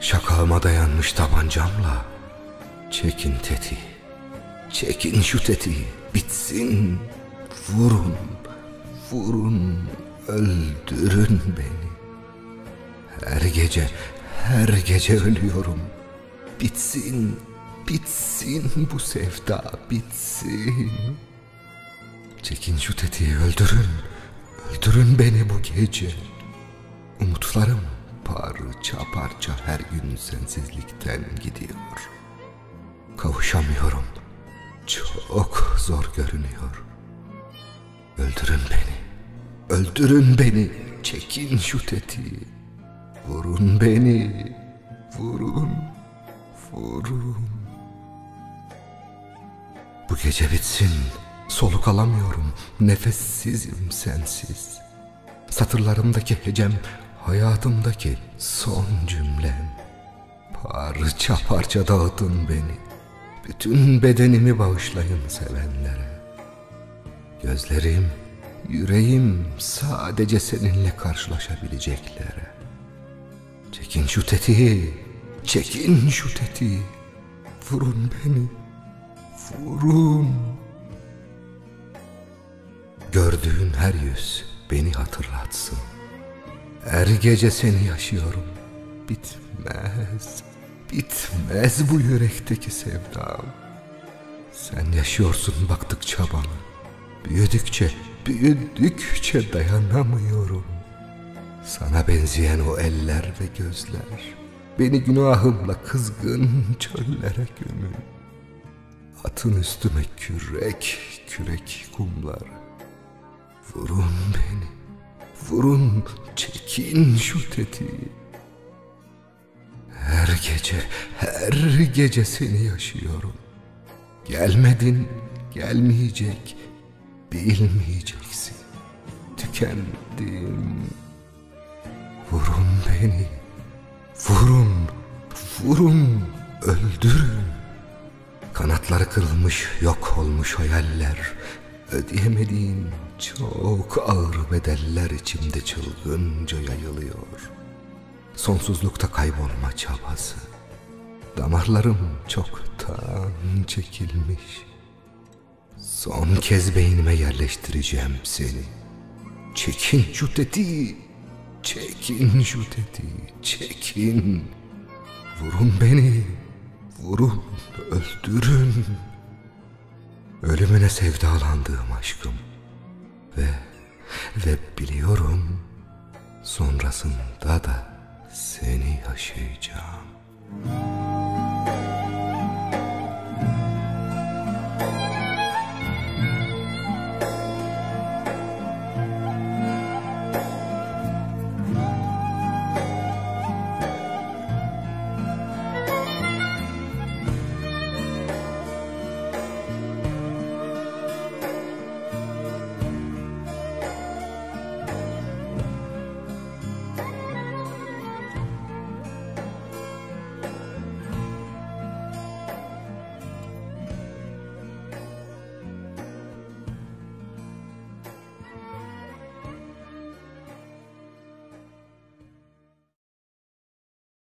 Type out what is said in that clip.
Şakağıma dayanmış tabancamla Çekin tetiği. Çekin şu tetiği. Bitsin. Vurun. Vurun. Öldürün beni. Her gece Her gece ölüyorum. Bitsin. Bitsin bu sevda Bitsin Çekin şu tetiği öldürün Öldürün beni bu gece Umutlarım parça parça her gün sensizlikten gidiyor. Kavuşamıyorum. Çok zor görünüyor. Öldürün beni. Öldürün beni. Çekin şu tetiği. Vurun beni. Vurun. Vurun. Bu gece bitsin. Soluk alamıyorum. Nefessizim sensiz. Satırlarımdaki hecem hayatımdaki son cümlem. Parça parça dağıtın beni. Bütün bedenimi bağışlayın sevenlere. Gözlerim, yüreğim sadece seninle karşılaşabileceklere. Çekin şu tetiği, çekin şu tetiği. Vurun beni, vurun. Gördüğün her yüz beni hatırlatsın. Her gece seni yaşıyorum. Bitmez, bitmez bu yürekteki sevdam. Sen yaşıyorsun baktıkça bana. Büyüdükçe, büyüdükçe dayanamıyorum. Sana benzeyen o eller ve gözler. Beni günahımla kızgın çöllere gömün. Atın üstüme kürek, kürek kumlar. Vurun beni, vurun, çekin şu tetiği. Her gece, her gece seni yaşıyorum. Gelmedin, gelmeyecek, bilmeyeceksin. Tükendim. Vurun beni, vurun, vurun, öldürün. Kanatları kırılmış, yok olmuş hayaller. Ödeyemediğim çok ağır bedeller içimde çılgınca yayılıyor. Sonsuzlukta kaybolma çabası. Damarlarım çoktan çekilmiş. Son kez beynime yerleştireceğim seni. Çekin şu tetiği, çekin şu tetiği, çekin. Vurun beni, vurun, öldürün. Ölümüne sevdalandığım aşkım. Ve, ve biliyorum sonrasında da seni yaşayacağım.